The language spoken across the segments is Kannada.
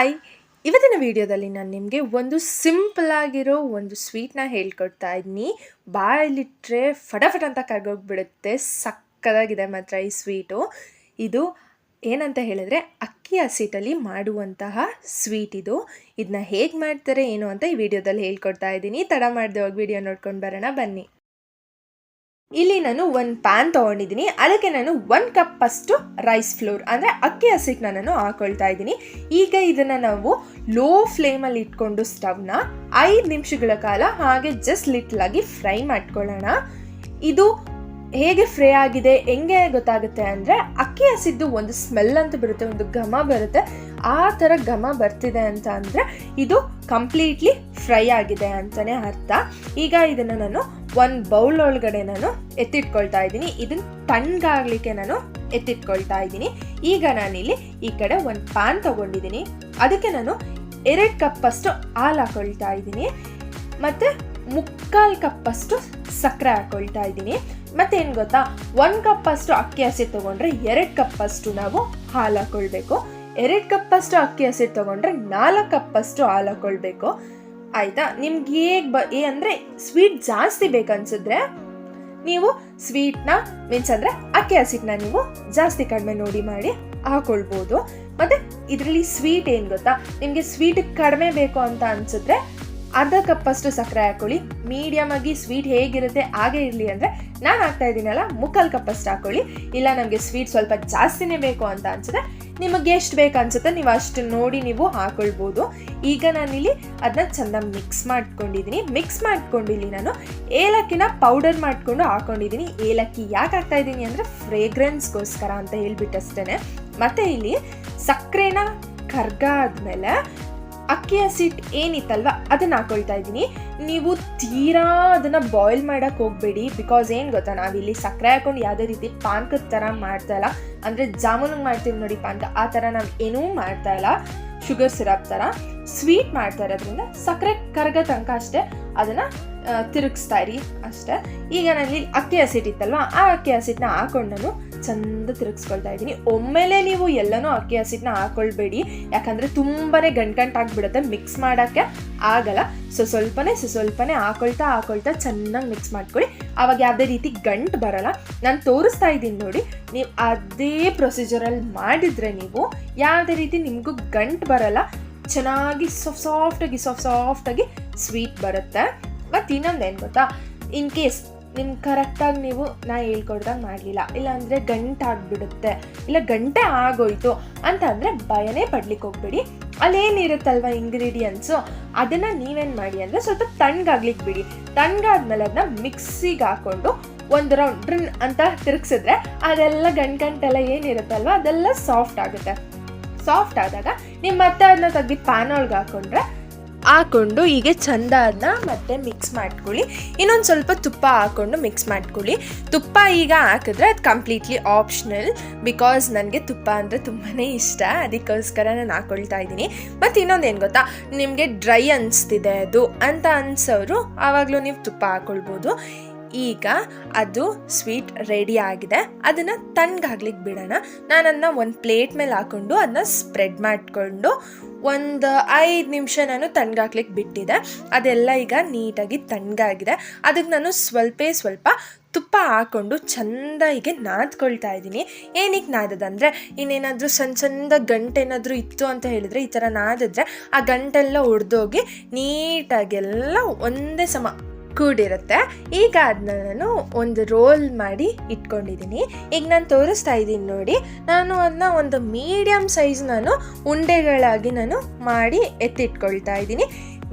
ಹಾಯ್ ಇವತ್ತಿನ ವಿಡಿಯೋದಲ್ಲಿ ನಾನು ನಿಮಗೆ ಒಂದು ಸಿಂಪಲ್ ಆಗಿರೋ ಒಂದು ಸ್ವೀಟ್ನ ಹೇಳ್ಕೊಡ್ತಾ ಇದ್ದೀನಿ ಬಾಯಲ್ಲಿಟ್ಟರೆ ಫಟಾಫಟ್ ಅಂತ ಕರ್ಗೋಗ್ಬಿಡುತ್ತೆ. ಸಕ್ಕದಾಗಿದೆ ಮಾತ್ರ ಈ ಸ್ವೀಟು ಇದು ಏನಂತ ಹೇಳಿದ್ರೆ ಅಕ್ಕಿ ಹಸಿಟಲ್ಲಿ ಮಾಡುವಂತಹ ಸ್ವೀಟ್ ಇದು. ಇದನ್ನ ಹೇಗೆ ಮಾಡ್ತಾರೆ, ಏನು ಅಂತ ಈ ವಿಡಿಯೋದಲ್ಲಿ ಹೇಳ್ಕೊಡ್ತಾ ಇದ್ದೀನಿ. ತಡ ಮಾಡಿದೆ ಹೋಗಿ ವಿಡಿಯೋ ನೋಡ್ಕೊಂಡು ಬರೋಣ, ಬನ್ನಿ. ಇಲ್ಲಿ ನಾನು ಒಂದು ಪ್ಯಾನ್ ತೊಗೊಂಡಿದ್ದೀನಿ. ಅದಕ್ಕೆ ನಾನು ಒನ್ ಕಪ್ ಅಷ್ಟು ರೈಸ್ ಫ್ಲೋರ್ ಅಂದರೆ ಅಕ್ಕಿ ಹಸಿಟ್ಟನ್ನ ನಾನು ಹಾಕೊಳ್ತಾ ಇದ್ದೀನಿ. ಈಗ ಇದನ್ನು ನಾವು ಲೋ ಫ್ಲೇಮಲ್ಲಿ ಇಟ್ಕೊಂಡು ಸ್ಟವ್ನ ಐದು ನಿಮಿಷಗಳ ಕಾಲ ಹಾಗೆ ಜಸ್ಟ್ ಲಿಟ್ಲಾಗಿ ಫ್ರೈ ಮಾಡ್ಕೊಳ್ಳೋಣ. ಇದು ಹೇಗೆ ಫ್ರೈ ಆಗಿದೆ, ಹೆಂಗೆ ಗೊತ್ತಾಗುತ್ತೆ ಅಂದರೆ ಅಕ್ಕಿ ಹಸಿದ್ದು ಒಂದು ಸ್ಮೆಲ್ ಅಂತ ಬರುತ್ತೆ, ಒಂದು ಘಮ ಬರುತ್ತೆ. ಆ ಥರ ಘಮ ಬರ್ತಿದೆ ಅಂತ ಅಂದರೆ ಇದು ಕಂಪ್ಲೀಟ್ಲಿ ಫ್ರೈ ಆಗಿದೆ ಅಂತಲೇ ಅರ್ಥ. ಈಗ ಇದನ್ನು ನಾನು ಒಂದು ಬೌಲ್ ಒಳಗಡೆ ನಾನು ಎತ್ತಿಟ್ಕೊಳ್ತಾ ಇದ್ದೀನಿ. ಇದನ್ನು ತಣ್ಣಗಾಗಲಿಕ್ಕೆ ನಾನು ಎತ್ತಿಟ್ಕೊಳ್ತಾ ಇದ್ದೀನಿ. ಈಗ ನಾನಿಲ್ಲಿ ಈ ಕಡೆ ಒಂದು ಪ್ಯಾನ್ ತೊಗೊಂಡಿದ್ದೀನಿ. ಅದಕ್ಕೆ ನಾನು ಎರಡು ಕಪ್ಪಷ್ಟು ಹಾಲು ಹಾಕೊಳ್ತಾ ಇದ್ದೀನಿ. ಮತ್ತು ಮುಕ್ಕಾಲು ಕಪ್ಪಷ್ಟು ಸಕ್ಕರೆ ಹಾಕೊಳ್ತಾ ಇದ್ದೀನಿ. ಮತ್ತೇನು ಗೊತ್ತಾ? ಒಂದು ಕಪ್ಪಷ್ಟು ಅಕ್ಕಿ ಹಸಿ ತೊಗೊಂಡ್ರೆ ಎರಡು ಕಪ್ಪಷ್ಟು ನಾವು ಹಾಲು ಹಾಕೊಳ್ಬೇಕು. ಎರಡು ಕಪ್ಪಷ್ಟು ಅಕ್ಕಿ ಹಸಿ ತೊಗೊಂಡ್ರೆ ನಾಲ್ಕು ಕಪ್ಪಷ್ಟು ಹಾಲು ಹಾಕೊಳ್ಬೇಕು. ಆಯಿತಾ? ನಿಮ್ಗೆ ಹೇಗೆ ಬ, ಏ ಅಂದರೆ ಸ್ವೀಟ್ ಜಾಸ್ತಿ ಬೇಕನ್ಸಿದ್ರೆ ನೀವು ಸ್ವೀಟ್ನ ಮೀನ್ಸ್ ಅಂದರೆ ಅಕ್ಕಿ ಹಸಿಟ್ಟನ್ನ ನೀವು ಜಾಸ್ತಿ ಕಡಿಮೆ ನೋಡಿ ಮಾಡಿ ಹಾಕೊಳ್ಬೋದು. ಮತ್ತು ಇದರಲ್ಲಿ ಸ್ವೀಟ್ ಏನು ಗೊತ್ತಾ? ನಿಮಗೆ ಸ್ವೀಟ್ ಕಡಿಮೆ ಬೇಕು ಅಂತ ಅನಿಸಿದ್ರೆ ಅರ್ಧ ಕಪ್ಪಷ್ಟು ಸಕ್ಕರೆ ಹಾಕೊಳ್ಳಿ. ಮೀಡಿಯಮ್ ಆಗಿ ಸ್ವೀಟ್ ಹೇಗಿರುತ್ತೆ ಹಾಗೆ ಇರಲಿ ಅಂದರೆ ನಾನು ಹಾಕ್ತಾ ಇದ್ದೀನಲ್ಲ, ಮುಕ್ಕಾಲು ಕಪ್ಪಷ್ಟು ಹಾಕೊಳ್ಳಿ. ಇಲ್ಲ ನಮಗೆ ಸ್ವೀಟ್ ಸ್ವಲ್ಪ ಜಾಸ್ತಿನೇ ಬೇಕು ಅಂತ ಅನ್ಸುತ್ತೆ ನಿಮಗೆ ಎಷ್ಟು ಬೇಕು ಅನ್ಸುತ್ತೆ ನೀವು ಅಷ್ಟು ನೋಡಿ ನೀವು ಹಾಕೊಳ್ಬೋದು. ಈಗ ನಾನಿಲ್ಲಿ ಅದನ್ನ ಚೆಂದ ಮಿಕ್ಸ್ ಮಾಡ್ಕೊಂಡಿದ್ದೀನಿ. ಮಿಕ್ಸ್ ಮಾಡ್ಕೊಂಡು ಇಲ್ಲಿ ನಾನು ಏಲಕ್ಕಿನ ಪೌಡರ್ ಮಾಡಿಕೊಂಡು ಹಾಕೊಂಡಿದ್ದೀನಿ. ಏಲಕ್ಕಿ ಯಾಕೆ ಹಾಕ್ತಾ ಇದ್ದೀನಿ ಅಂದರೆ ಫ್ರೇಗ್ರೆನ್ಸ್ಗೋಸ್ಕರ ಅಂತ ಹೇಳ್ಬಿಟ್ಟಷ್ಟೇ ಮತ್ತು ಇಲ್ಲಿ ಸಕ್ಕರೆನ ಕರ್ಗ ಆದಮೇಲೆ ಅಕ್ಕಿ ಹಸಿಟ್ ಏನಿತ್ತಲ್ವ, ಅದನ್ನ ಹಾಕೊಳ್ತಾ ಇದ್ದೀನಿ. ನೀವು ತೀರಾ ಅದನ್ನು ಬಾಯ್ಲ್ ಮಾಡೋಕ್ಕೆ ಹೋಗಬೇಡಿ ಬಿಕಾಸ್ ಏನು ಗೊತ್ತಾ, ನಾವಿಲ್ಲಿ ಸಕ್ಕರೆ ಹಾಕೊಂಡು ಯಾವುದೇ ರೀತಿ ಪಾನ್ಕದ ಥರ ಮಾಡ್ತಾ ಇಲ್ಲ. ಅಂದರೆ ಜಾಮೂನ್ ಮಾಡ್ತೀವಿ ನೋಡಿ ಪಾನ್ಕ, ಆ ಥರ ನಾವು ಏನೂ ಮಾಡ್ತಾ ಇಲ್ಲ. ಶುಗರ್ ಸಿರಪ್ ಥರ ಸ್ವೀಟ್ ಮಾಡ್ತಾ ಇರೋದ್ರಿಂದ ಸಕ್ಕರೆ ಕರಗ ತನಕ ಅಷ್ಟೇ, ಅದನ್ನು ತಿರುಗಿಸ್ತಾ ಇರಿ ಅಷ್ಟೇ. ಈಗ ನಾನು ಅಕ್ಕಿ ಹಸಿಟ್ ಇತ್ತಲ್ವ, ಆ ಅಕ್ಕಿ ಹಸಿಟ್ಟನ್ನ ಹಾಕೊಂಡು ನಾನು ಚಂದ ತಿರುಗಿಸ್ಕೊಳ್ತಾ ಇದ್ದೀನಿ. ಒಮ್ಮೆಲೆ ನೀವು ಎಲ್ಲನೂ ಅಕ್ಕಿ ಹಸಿಟ್ಟನ್ನ ಹಾಕೊಳ್ಬೇಡಿ. ಯಾಕಂದರೆ ತುಂಬಾ ಗಂಟು ಆಗಿಬಿಡುತ್ತೆ ಮಿಕ್ಸ್ ಮಾಡೋಕ್ಕೆ ಆಗಲ್ಲ. ಸೊ ಸ್ವಲ್ಪನೇ ಸೊ ಸ್ವಲ್ಪನೇ ಹಾಕೊಳ್ತಾ ಹಾಕೊಳ್ತಾ ಚೆನ್ನಾಗಿ ಮಿಕ್ಸ್ ಮಾಡ್ಕೊಳ್ಳಿ. ಆವಾಗ ಯಾವುದೇ ರೀತಿ ಗಂಟು ಬರಲ್ಲ. ನಾನು ತೋರಿಸ್ತಾ ಇದ್ದೀನಿ ನೋಡಿ. ನೀವು ಅದೇ ಪ್ರೊಸೀಜರಲ್ಲಿ ಮಾಡಿದರೆ ನೀವು ಯಾವುದೇ ರೀತಿ ನಿಮಗೂ ಗಂಟು ಬರಲ್ಲ. ಚೆನ್ನಾಗಿ ಸಾಫ್ಟ್ ಸಾಫ್ಟಾಗಿ ಸಾಫ್ಟ್ ಸಾಫ್ಟಾಗಿ ಸ್ವೀಟ್ ಬರುತ್ತೆ. ಮತ್ತು ಇನ್ನೊಂದು ಏನು ಗೊತ್ತಾ? ಇನ್ ಕೇಸ್ ನಿಮ್ಗೆ ಕರೆಕ್ಟಾಗಿ ನೀವು ನಾ ಹೇಳ್ಕೊಡ್ದಂಗೆ ಮಾಡಲಿಲ್ಲ. ಇಲ್ಲಾಂದರೆ ಗಂಟೆ ಆಗಿಬಿಡುತ್ತೆ. ಇಲ್ಲ, ಗಂಟೆ ಆಗೋಯ್ತು ಅಂತ ಅಂದರೆ ಭಯನೇ ಪಡ್ಲಿಕ್ಕೆ ಹೋಗ್ಬೇಡಿ. ಅಲ್ಲೇನಿರುತ್ತಲ್ವ ಇಂಗ್ರೀಡಿಯೆಂಟ್ಸು ಅದನ್ನು ನೀವೇನು ಮಾಡಿ ಅಂದರೆ ಸ್ವಲ್ಪ ತಣ್ಣಗಾಗ್ಲಿಕ್ಕೆ ಬಿಡಿ. ತಣ್ಣಗಾದ್ಮೇಲೆ ಅದನ್ನ ಮಿಕ್ಸಿಗೆ ಹಾಕ್ಕೊಂಡು ಒಂದು ರೌಂಡ್ ಡ್ರಿನ್ ಅಂತ ತಿರುಗಿಸಿದ್ರೆ ಅದೆಲ್ಲ ಗಂಟು ಗಂಟೆಲ್ಲ ಏನಿರುತ್ತಲ್ವ ಅದೆಲ್ಲ ಸಾಫ್ಟ್ ಆಗುತ್ತೆ. ಸಾಫ್ಟ್ ಆದಾಗ ನೀವು ಮತ್ತೆ ಅದನ್ನ ತೆಗ್ದು ಪ್ಯಾನ್ ಒಳಗೆ ಹಾಕ್ಕೊಂಡ್ರೆ ಹಾಕೊಂಡು ಹೀಗೆ ಚಂದ ಅದನ್ನ ಮತ್ತೆ ಮಿಕ್ಸ್ ಮಾಡ್ಕೊಳ್ಳಿ. ಇನ್ನೊಂದು ಸ್ವಲ್ಪ ತುಪ್ಪ ಹಾಕ್ಕೊಂಡು ಮಿಕ್ಸ್ ಮಾಡ್ಕೊಳ್ಳಿ. ತುಪ್ಪ ಈಗ ಹಾಕಿದ್ರೆ ಅದು ಕಂಪ್ಲೀಟ್ಲಿ ಆಪ್ಷನಲ್ ಬಿಕಾಸ್ ನನಗೆ ತುಪ್ಪ ಅಂದರೆ ತುಂಬಾ ಇಷ್ಟ. ಅದಕ್ಕೋಸ್ಕರ ನಾನು ಹಾಕೊಳ್ತಾ ಇದ್ದೀನಿ. ಮತ್ತು ಇನ್ನೊಂದು ಏನು ಗೊತ್ತಾ? ನಿಮಗೆ ಡ್ರೈ ಅನಿಸ್ತಿದೆ ಅದು ಅಂತ ಅನ್ಸೋರು ಆವಾಗಲೂ ನೀವು ತುಪ್ಪ ಹಾಕ್ಕೊಳ್ಬೋದು ಈಗ ಅದು ಸ್ವೀಟ್ ರೆಡಿ ಆಗಿದೆ. ಅದನ್ನು ತಣ್ಣಗಾಗ್ಲಿಕ್ಕೆ ಬಿಡೋಣ. ನಾನು ಅದನ್ನ ಒಂದು ಪ್ಲೇಟ್ ಮೇಲೆ ಹಾಕ್ಕೊಂಡು ಅದನ್ನ ಸ್ಪ್ರೆಡ್ ಮಾಡಿಕೊಂಡು ಒಂದು ಐದು ನಿಮಿಷ ನಾನು ತಣ್ಣಗಾಗ್ಲಿಕ್ಕೆ ಬಿಟ್ಟಿದ್ದೆ ಅದೆಲ್ಲ ಈಗ ನೀಟಾಗಿ ತಣ್ಣಗಾಗಿದೆ ಅದಕ್ಕೆ ನಾನು ಸ್ವಲ್ಪ ಸ್ವಲ್ಪ ತುಪ್ಪ ಹಾಕ್ಕೊಂಡು ಚೆಂದ ಹೀಗೆ ನಾದ್ಕೊಳ್ತಾ ಇದ್ದೀನಿ. ಏನಕ್ಕೆ ನಾದದಂದರೆ, ಇನ್ನೇನಾದರೂ ಸಣ್ಣ ಚಂದ ಗಂಟೇನಾದರೂ ಇತ್ತು ಅಂತ ಹೇಳಿದರೆ ಈ ಥರ ನಾದಿದ್ರೆ ಆ ಗಂಟೆಲ್ಲ ಒಡೆದೋಗಿ ನೀಟಾಗೆಲ್ಲ ಒಂದೇ ಸಮ ಕೂಡಿರುತ್ತೆ. ಈಗ ಅದನ್ನ ನಾನು ಒಂದು ರೋಲ್ ಮಾಡಿ ಇಟ್ಕೊಂಡಿದ್ದೀನಿ ಈಗ ನಾನು ತೋರಿಸ್ತಾ ಇದ್ದೀನಿ ನೋಡಿ. ನಾನು ಅದನ್ನ ಒಂದು ಮೀಡಿಯಮ್ ಸೈಜ್ ನಾನು ಉಂಡೆಗಳಾಗಿ ನಾನು ಮಾಡಿ ಎತ್ತಿಟ್ಕೊಳ್ತಾ ಇದ್ದೀನಿ.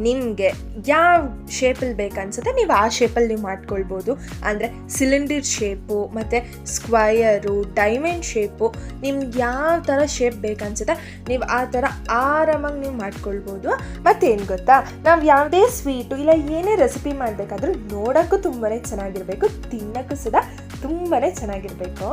ನಿಮಗೆ ಯಾವ ಶೇಪಲ್ಲಿ ಬೇಕನ್ಸುತ್ತೆ, ನೀವು ಆ ಶೇಪಲ್ಲಿ ನೀವು ಮಾಡ್ಕೊಳ್ಬೋದು. ಅಂದರೆ ಸಿಲಿಂಡರ್ ಶೇಪು ಮತ್ತು ಸ್ಕ್ವಯರು ಡೈಮಂಡ್ ಶೇಪು ನಿಮ್ಗೆ ಯಾವ ಥರ ಶೇಪ್ ಬೇಕನ್ಸುತ್ತೆ, ನೀವು ಆ ಥರ ಆರಾಮಾಗಿ ನೀವು ಮಾಡ್ಕೊಳ್ಬೋದು. ಮತ್ತೇನು ಗೊತ್ತಾ, ನಾವು ಯಾವುದೇ ಸ್ವೀಟು ಇಲ್ಲ ಏನೇ ರೆಸಿಪಿ ಮಾಡಬೇಕಾದ್ರೂ ನೋಡೋಕ್ಕೂ ತುಂಬಾ ಚೆನ್ನಾಗಿರಬೇಕು, ತಿನ್ನೋಕ್ಕೂ ಸುದ ತುಂಬಾ ಚೆನ್ನಾಗಿರಬೇಕು.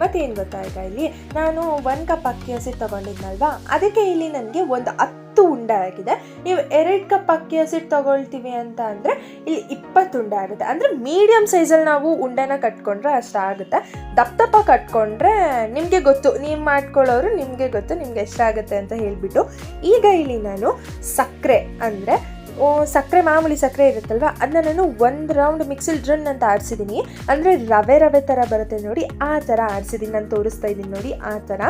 ಮತ್ತೇನು ಗೊತ್ತಾ ಇಲ್ಲಿ, ನಾನು ಒಂದು ಕಪ್ ಅಕ್ಕಿ ಹಸಿ ತೊಗೊಂಡಿದ್ನಲ್ವಾ, ಅದಕ್ಕೆ ಇಲ್ಲಿ ನನಗೆ ಒಂದು ಹತ್ತು ಉಂಡೆ ಆಗಿದೆ. ನೀವು ಎರಡು ಕಪ್ ಅಕ್ಕಿ ಹಸಿಟ್ಟು ತಗೊಳ್ತೀವಿ ಅಂತ ಅಂದರೆ ಇಲ್ಲಿ ಇಪ್ಪತ್ತು ಉಂಡೆ ಆಗುತ್ತೆ. ಅಂದರೆ ಮೀಡಿಯಮ್ ಸೈಜಲ್ಲಿ ನಾವು ಉಂಡೆನ ಕಟ್ಕೊಂಡ್ರೆ ಅಷ್ಟಾಗುತ್ತೆ ದಪ್ಪ ದಪ್ಪ ಕಟ್ಕೊಂಡ್ರೆ ನಿಮಗೆ ಗೊತ್ತು. ನೀವು ಮಾಡ್ಕೊಳ್ಳೋರು ನಿಮಗೆ ಗೊತ್ತು, ನಿಮ್ಗೆ ಎಷ್ಟಾಗುತ್ತೆ ಅಂತ ಹೇಳಿಬಿಟ್ಟು ಈಗ ಇಲ್ಲಿ ನಾನು ಸಕ್ಕರೆ ಅಂದರೆ ಸಕ್ಕರೆ, ಮಾಮೂಲಿ ಸಕ್ಕರೆ ಇರುತ್ತಲ್ವ? ಅದನ್ನ ನಾನು ಒಂದು ರೌಂಡ್ ಮಿಕ್ಸಿಲ್ ಡ್ರನ್ ಅಂತ ಆಡಿಸಿದ್ದೀನಿ ಅಂದರೆ ರವೆ ರವೆ ಥರ ಬರುತ್ತೆ ನೋಡಿ. ಆ ಥರ ಆಡಿಸಿದ್ದೀನಿ ನಾನು ತೋರಿಸ್ತಾ ಇದ್ದೀನಿ ನೋಡಿ ಆ ಥರ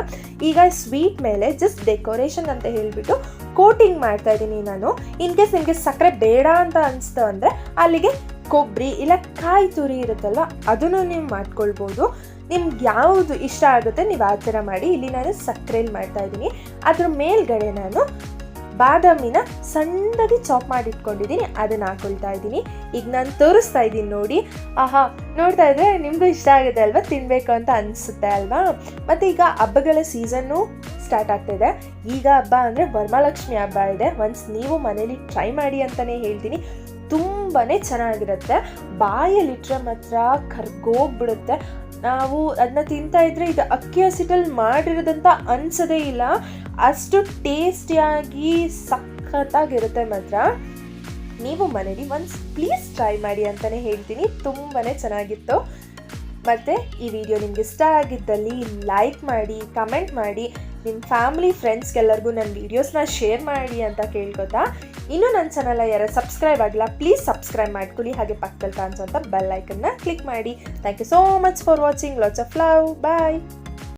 ಈಗ ಸ್ವೀಟ್ ಮೇಲೆ ಜಸ್ಟ್ ಡೆಕೋರೇಷನ್ ಅಂತ ಹೇಳಿಬಿಟ್ಟು ಕೋಟಿಂಗ್ ಮಾಡ್ತಾ ಇದ್ದೀನಿ ನಾನು. ಇನ್ ಕೇಸ್ ನಿಮಗೆ ಸಕ್ಕರೆ ಬೇಡ ಅಂತ ಅನಿಸ್ತು ಅಂದರೆ ಅಲ್ಲಿಗೆ ಕೊಬ್ಬರಿ ಇಲ್ಲ ಕಾಯಿ ತುರಿ ಇರುತ್ತಲ್ವ, ಅದನ್ನು ನೀವು ಮಾಡ್ಕೊಳ್ಬೋದು. ನಿಮ್ಗೆ ಯಾವುದು ಇಷ್ಟ ಆಗುತ್ತೆ, ನೀವು ಆ ಥರ ಮಾಡಿ. ಇಲ್ಲಿ ನಾನು ಸಕ್ಕರೆಯಲ್ಲಿ ಮಾಡ್ತಾ ಇದ್ದೀನಿ. ಅದ್ರ ಮೇಲ್ಗಡೆ ನಾನು ಬಾದಾಮಿನ ಸಣ್ಣದಾಗಿ ಚಾಪ್ ಮಾಡಿ ಇಟ್ಕೊಂಡಿದ್ದೀನಿ ಅದನ್ನ ಹಾಕೊಳ್ತಾ ಇದ್ದೀನಿ. ಈಗ ನಾನು ತೋರಿಸ್ತಾ ಇದ್ದೀನಿ ನೋಡಿ. ಆಹಾ, ನೋಡ್ತಾ ಇದ್ರೆ ನಿಮಗೂ ಇಷ್ಟ ಆಗುತ್ತೆ ಅಲ್ವಾ? ತಿನ್ನಬೇಕು ಅಂತ ಅನಿಸುತ್ತೆ ಅಲ್ವಾ? ಮತ್ತು ಈಗ ಹಬ್ಬಗಳ ಸೀಸನ್ನು ಸ್ಟಾರ್ಟ್ ಆಗ್ತಿದೆ ಈಗ ಹಬ್ಬ ಅಂದರೆ ವರಮಹಾಲಕ್ಷ್ಮಿ ಹಬ್ಬ ಇದೆ. ಒನ್ಸ್ ನೀವು ಮನೇಲಿ ಟ್ರೈ ಮಾಡಿ ಅಂತಲೇ ಹೇಳ್ತೀನಿ. ತುಂಬಾ ಚೆನ್ನಾಗಿರುತ್ತೆ. ಬಾಯಲ್ಲಿಟ್ರೆ ಮಾತ್ರ ಕರ್ಗೋಗ್ಬಿಡುತ್ತೆ. ನಾವು ಅದನ್ನ ತಿಂತಾ ಇದ್ರೆ ಇದು ಅಕ್ಕಿ ಹಸಿಟ್ಟಲ್ಲಿ ಮಾಡಿರೋದಂತ ಅನ್ಸದೇ ಇಲ್ಲ. ಅಷ್ಟು ಟೇಸ್ಟಿಯಾಗಿ ಸಖತ್ತಾಗಿರುತ್ತೆ ಮಾತ್ರ. ನೀವು ಮನೇಲಿ ಒಂದು ಪ್ಲೀಸ್ ಟ್ರೈ ಮಾಡಿ ಅಂತಲೇ ಹೇಳ್ತೀನಿ. ತುಂಬಾ ಚೆನ್ನಾಗಿತ್ತು. ಮತ್ತು ಈ ವಿಡಿಯೋ ನಿಮ್ಗೆ ಇಷ್ಟ ಆಗಿದ್ದಲ್ಲಿ ಲೈಕ್ ಮಾಡಿ ಕಮೆಂಟ್ ಮಾಡಿ ನಿಮ್ಮ ಫ್ಯಾಮಿಲಿ ಫ್ರೆಂಡ್ಸ್ಗೆಲ್ಲರಿಗೂ ನನ್ನ ವೀಡಿಯೋಸ್ನ ಶೇರ್ ಮಾಡಿ ಅಂತ ಕೇಳ್ಕೊತಾ ಇನ್ನೂ ನನ್ನ ಚಾನಲ್ ಯಾರು ಸಬ್ಸ್ಕ್ರೈಬ್ ಆಗಿಲ್ಲ ಪ್ಲೀಸ್ ಸಬ್ಸ್ಕ್ರೈಬ್ ಮಾಡ್ಕೊಳ್ಳಿ. ಹಾಗೆ ಪಕ್ಕದಲ್ಲಿ ಕಾಣಿಸುವಂಥ ಬೆಲ್ ಐಕನ್ನ ಕ್ಲಿಕ್ ಮಾಡಿ. Thank you so much for watching lots of love bye